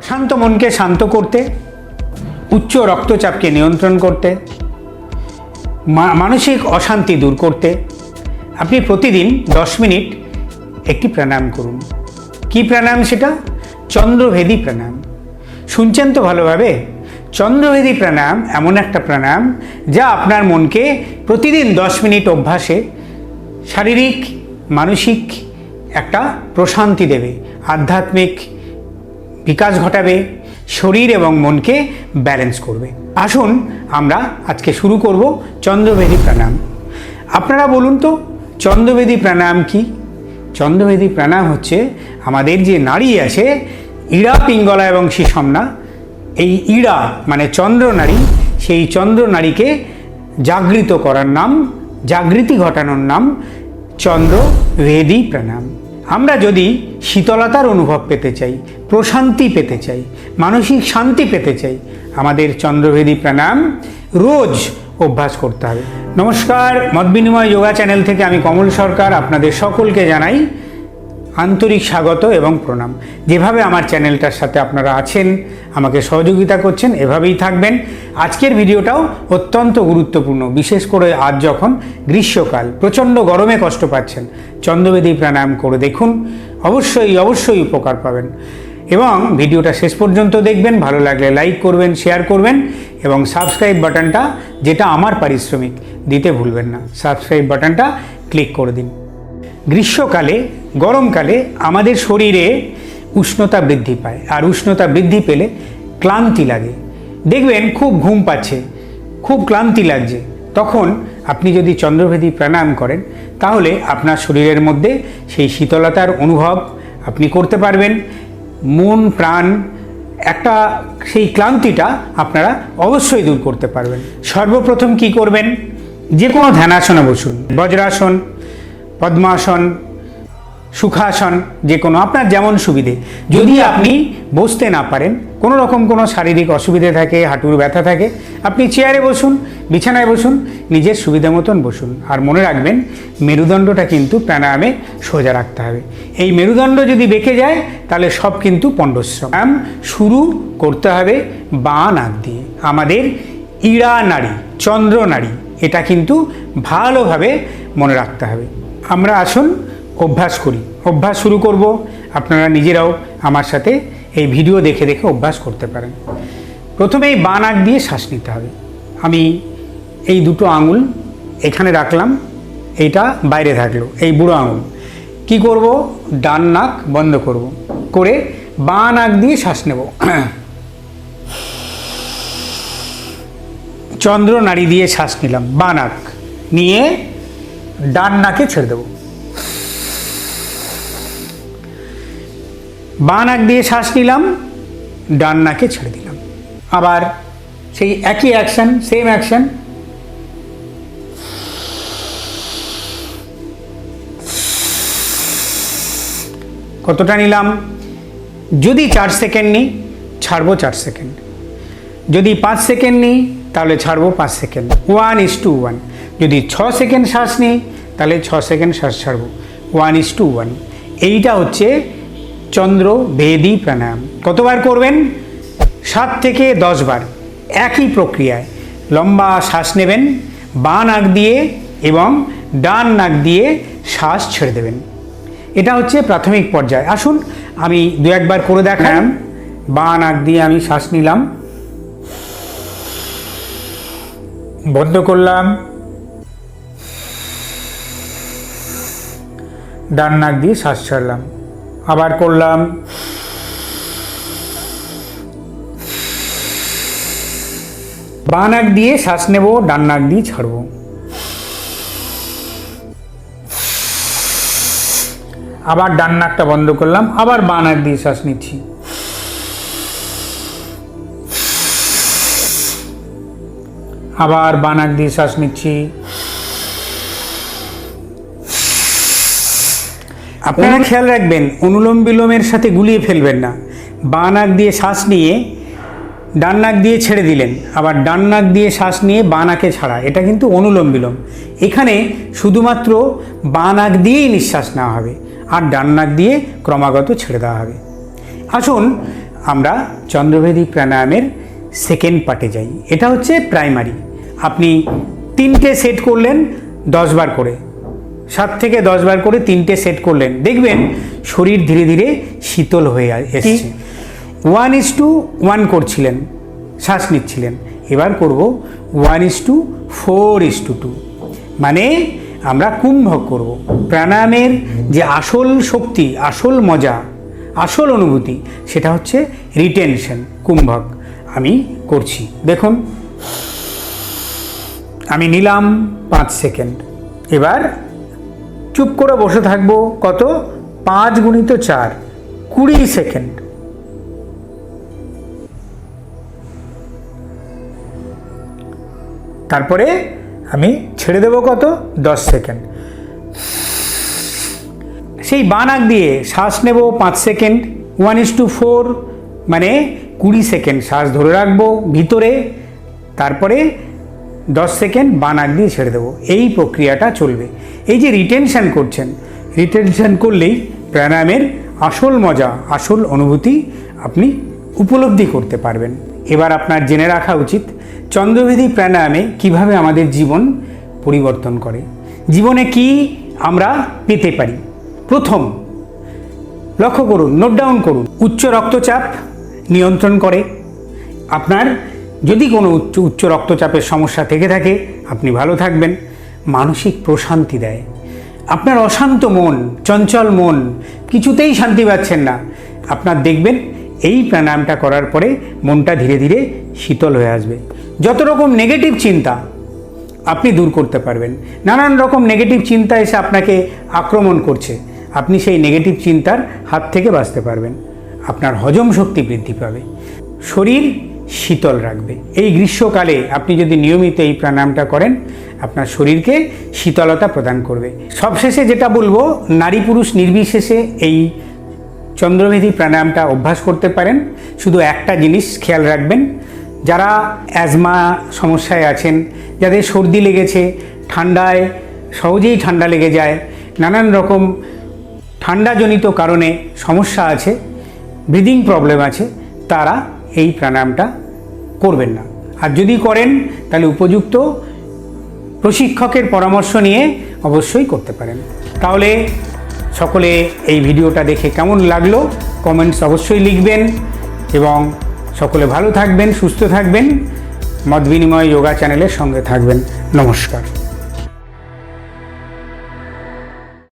অশান্ত মনকে শান্ত করতে, উচ্চ রক্তচাপকে নিয়ন্ত্রণ করতে মানসিক অশান্তি দূর করতে, আপনি প্রতিদিন দশ মিনিট একটি প্রাণায়াম করুন। কি প্রাণায়াম সেটা? চন্দ্রভেদী প্রাণায়াম। শুনছেন তো ভালোভাবে? চন্দ্রভেদী প্রাণায়াম এমন একটা প্রাণায়াম যা আপনার মনকে প্রতিদিন দশ মিনিট অভ্যাসে শারীরিক, মানসিক একটা প্রশান্তি দেবে, আধ্যাত্মিক বিকাশ ঘটাবে, শরীর এবং মনকে ব্যালেন্স করবে। আসুন আমরা আজকে শুরু করব চন্দ্রবেদী প্রাণায়াম। আপনারা বলুন তো, চন্দ্রবেদী প্রাণায়াম কি? চন্দ্রবেদী প্রাণায়াম হচ্ছে আমাদের যে নারী আছে ইড়া পিঙ্গলা এবং শিশমনা এই ইড়া মানে চন্দ্র নারী সেই চন্দ্র নারীকে জাগৃত করার নাম, জাগৃতি ঘটানোর নাম চন্দ্রভেদী প্রাণায়াম। আমরা যদি শীতলতার অনুভব পেতে চাই, প্রশান্তি পেতে চাই, মানসিক শান্তি পেতে চাই, আমাদের চন্দ্রভেদী প্রাণায়াম রোজ অভ্যাস করতে হবে। নমস্কার, মত বিনিময় যোগা চ্যানেল থেকে আমি কমল সরকার, আপনাদের সকলকে জানাই আন্তরিক স্বাগত এবং প্রণাম। যেভাবে আমার চ্যানেলটার সাথে আপনারা আছেন, আমাকে সহযোগিতা করছেন, এভাবেই থাকবেন। আজকের ভিডিওটাও অত্যন্ত গুরুত্বপূর্ণ, বিশেষ করে আজ যখন গ্রীষ্মকাল, প্রচণ্ড গরমে কষ্ট পাচ্ছেন, চন্দ্রবেদী প্রাণায়াম করে দেখুন, অবশ্যই অবশ্যই উপকার পাবেন। এবং ভিডিওটা শেষ পর্যন্ত দেখবেন, ভালো লাগলে লাইক করবেন, শেয়ার করবেন, এবং সাবস্ক্রাইব বাটনটা, যেটা আমার পারিশ্রমিক, দিতে ভুলবেন না। সাবস্ক্রাইব বাটনটা ক্লিক করে দিন। গ্রীষ্মকালে, গরমকালে আমাদের শরীরে উষ্ণতা বৃদ্ধি পায়। আর উষ্ণতা বৃদ্ধি পেলে ক্লান্তি লাগে। দেখবেন খুব ঘুম পাচ্ছে, খুব ক্লান্তি লাগছে। তখন আপনি যদি চন্দ্রভেদী প্রাণায়াম করেন, তাহলে আপনার শরীরের মধ্যে সেই শীতলতার অনুভব আপনি করতে পারবেন। মন, প্রাণ, একটা সেই ক্লান্তিটা আপনারা অবশ্যই দূর করতে পারবেন। সর্বপ্রথম কি করবেন? যে কোনো ধ্যানাসনে বসুন, বজ্রাসন পদ্মাসন, সুখাসন, যে কোনো আপনার যেমন সুবিধে। যদি আপনি বসতে না পারেন, কোনো রকম কোনো শারীরিক অসুবিধে থাকে, হাঁটুর ব্যথা থাকে, আপনি চেয়ারে বসুন, বিছানায় বসুন, নিজের সুবিধা মতন বসুন। আর মনে রাখবেন, মেরুদণ্ডটা কিন্তু প্রাণায়ামে সোজা রাখতে হবে। এই মেরুদণ্ড যদি বেঁকে যায়, তাহলে সব কিন্তু পণ্ডশ্রম। শুরু করতে হবে বা নাক দিয়ে। আমাদের ইড়া নাড়ি, চন্দ্র নাড়ি, এটা কিন্তু ভালোভাবে মনে রাখতে হবে। আমরা আসুন, অভ্যাস করি। অভ্যাস শুরু করব, আপনারা নিজেরাও আমার সাথে এই ভিডিও দেখে দেখে অভ্যাস করতে পারেন। প্রথমে এই বাঁ নাক দিয়ে শ্বাস নিতে হবে। আমি এই দুটো আঙুল এখানে রাখলাম, এইটা বাইরে থাকল, এই বুড়ো আঙুল। কি করব? ডান নাক বন্ধ করব। করে বাঁ নাক দিয়ে শ্বাস নেব। চন্দ্র নাড়ি দিয়ে শ্বাস নিলাম, বাঁ নাক। নিয়ে ডান নাকে ছেড়ে দেবো। বাঁ নাক দিয়ে শ্বাস নিলাম, ডান নাকে ছেড়ে দিলাম। আবার সেই একই অ্যাকশন সেম অ্যাকশন কতটা নিলাম? যদি চার সেকেন্ড নিই, ছাড়বো চার সেকেন্ড যদি পাঁচ সেকেন্ড নিই, তাহলে ছাড়বো পাঁচ second one is two one যদি ছ সেকেন্ড শ্বাস নিই তাহলে ছ সেকেন্ড শ্বাস ছাড়বো। ওয়ান ইস টু ওয়ান এইটা হচ্ছে চন্দ্র ভেদি প্রাণায়াম। কতবার করবেন? সাত থেকে দশ বার। একই প্রক্রিয়ায়। লম্বা শ্বাস নেবেন বাঁ নাক দিয়ে এবং ডান নাক দিয়ে শ্বাস ছেড়ে দেবেন। এটা হচ্ছে প্রাথমিক পর্যায়। আসুন আমি দু একবার করে দেখালাম বাঁ নাক দিয়ে আমি শ্বাস নিলাম। বন্ধ করলাম। ডান নাক দিয়ে শ্বাস ছাড়লাম। আবার করলাম। বাঁ নাক দিয়ে শ্বাস নেব, ডান নাক দিয়ে ছাড়বো। আবার ডান নাকটা বন্ধ করলাম, আবার বাঁ নাক দিয়ে শ্বাস নিচ্ছি। আবার বাঁ নাক দিয়ে শ্বাস নিচ্ছি। আপনারা খেয়াল রাখবেন, অনুলোম বিলোমের সাথে গুলিয়ে ফেলবেন না। বাঁ নাক দিয়ে শ্বাস নিয়ে ডান নাক দিয়ে ছেড়ে দিলেন। আবার ডান নাক দিয়ে শ্বাস নিয়ে বাঁ নাকে ছাড়া। এটা কিন্তু অনুলোম বিলোম। এখানে শুধুমাত্র বাঁ নাক দিয়েই নিঃশ্বাস নেওয়া হবে। আর ডান নাক দিয়ে ক্রমাগত ছেড়ে দেওয়া হবে। আসুন, আমরা চন্দ্রভেদী প্রাণায়ামের সেকেন্ড পার্টে যাই। এটা হচ্ছে প্রাইমারি। আপনি তিনটে সেট করলেন, দশ বার করে। সাত থেকে দশ বার করে তিনটে সেট করলেন। দেখবেন শরীর ধীরে ধীরে শীতল হয়ে এসছে। ওয়ান ইস টু ওয়ান করছিলেন শ্বাস নিচ্ছিলেন। এবার করব one is two four is two two মানে আমরা কুম্ভক করব। প্রাণায়ামের যে আসল শক্তি আসল মজা আসল অনুভূতি সেটা হচ্ছে রিটেনশন কুম্ভক আমি করছি। দেখুন আমি নিলাম পাঁচ সেকেন্ড এবার চুপ করে বসে থাকব, কত? পাঁচ গুণিত চার, কুড়ি সেকেন্ড। তারপরে আমি ছেড়ে দেবো কত? দশ সেকেন্ড। সেই বানাক দিয়ে শ্বাস নেব পাঁচ second. One is two four মানে কুড়ি সেকেন্ড শ্বাস ধরে রাখব ভিতরে। তারপরে দশ সেকেন্ড বানাক দিয়ে ছেড়ে দেবো। এই প্রক্রিয়াটা চলবে। এই যে রিটেনশন করছেন রিটেনশন করলেই প্রাণায়ামের আসল মজা, আসল অনুভূতি আপনি উপলব্ধি করতে পারবেন। এবার আপনার জেনে রাখা উচিত, চন্দ্রবিধি প্রাণায়ামে কীভাবে আমাদের জীবন পরিবর্তন করে। জীবনে কি আমরা পেতে পারি? প্রথম, লক্ষ্য করুন নোট ডাউন করুন। উচ্চ রক্তচাপ নিয়ন্ত্রণ করে। আপনার যদি কোনো উচ্চ উচ্চ রক্তচাপের সমস্যা থেকে থাকে, আপনি ভালো থাকবেন। মানসিক প্রশান্তি দেয়। আপনার অশান্ত মন, চঞ্চল মন, কিছুতেই শান্তি পাচ্ছেন না। আপনার দেখবেন, এই প্রাণায়ামটা করার পরে মনটা ধীরে ধীরে শীতল হয়ে আসবে। যত রকম নেগেটিভ চিন্তা আপনি দূর করতে পারবেন। নানান রকম নেগেটিভ চিন্তা এসে আপনাকে আক্রমণ করছে। আপনি সেই নেগেটিভ চিন্তার হাত থেকে বাঁচতে পারবেন। আপনার হজম শক্তি বৃদ্ধি পাবে। শরীর শীতল রাখবে। এই গ্রীষ্মকালে আপনি যদি নিয়মিত এই প্রাণায়ামটা করেন, আপনার শরীরকে শীতলতা প্রদান করবে। সবশেষে যেটা বলব, নারী পুরুষ নির্বিশেষে এই চন্দ্রভেদী প্রাণায়ামটা অভ্যাস করতে পারেন। শুধু একটা জিনিস খেয়াল রাখবেন, যারা অ্যাজমা সমস্যায় আছেন, যাদের সর্দি লেগেছে, ঠান্ডায়, সহজেই ঠান্ডা লেগে যায়, নানান রকম ঠান্ডাজনিত কারণে সমস্যা আছে, ব্রিদিং প্রবলেম আছে, তারা এই প্রাণায়ামটা করবেন না। আর যদি করেন, তাহলে উপযুক্ত প্রশিক্ষকের পরামর্শ নিয়ে অবশ্যই করতে পারেন। তাহলে সকলে এই ভিডিওটা দেখে কেমন লাগল, কমেন্টস অবশ্যই লিখবেন এবং সকলে ভালো থাকবেন, সুস্থ থাকবেন। মত বিনিময় যোগা চ্যানেলের সঙ্গে থাকবেন। নমস্কার।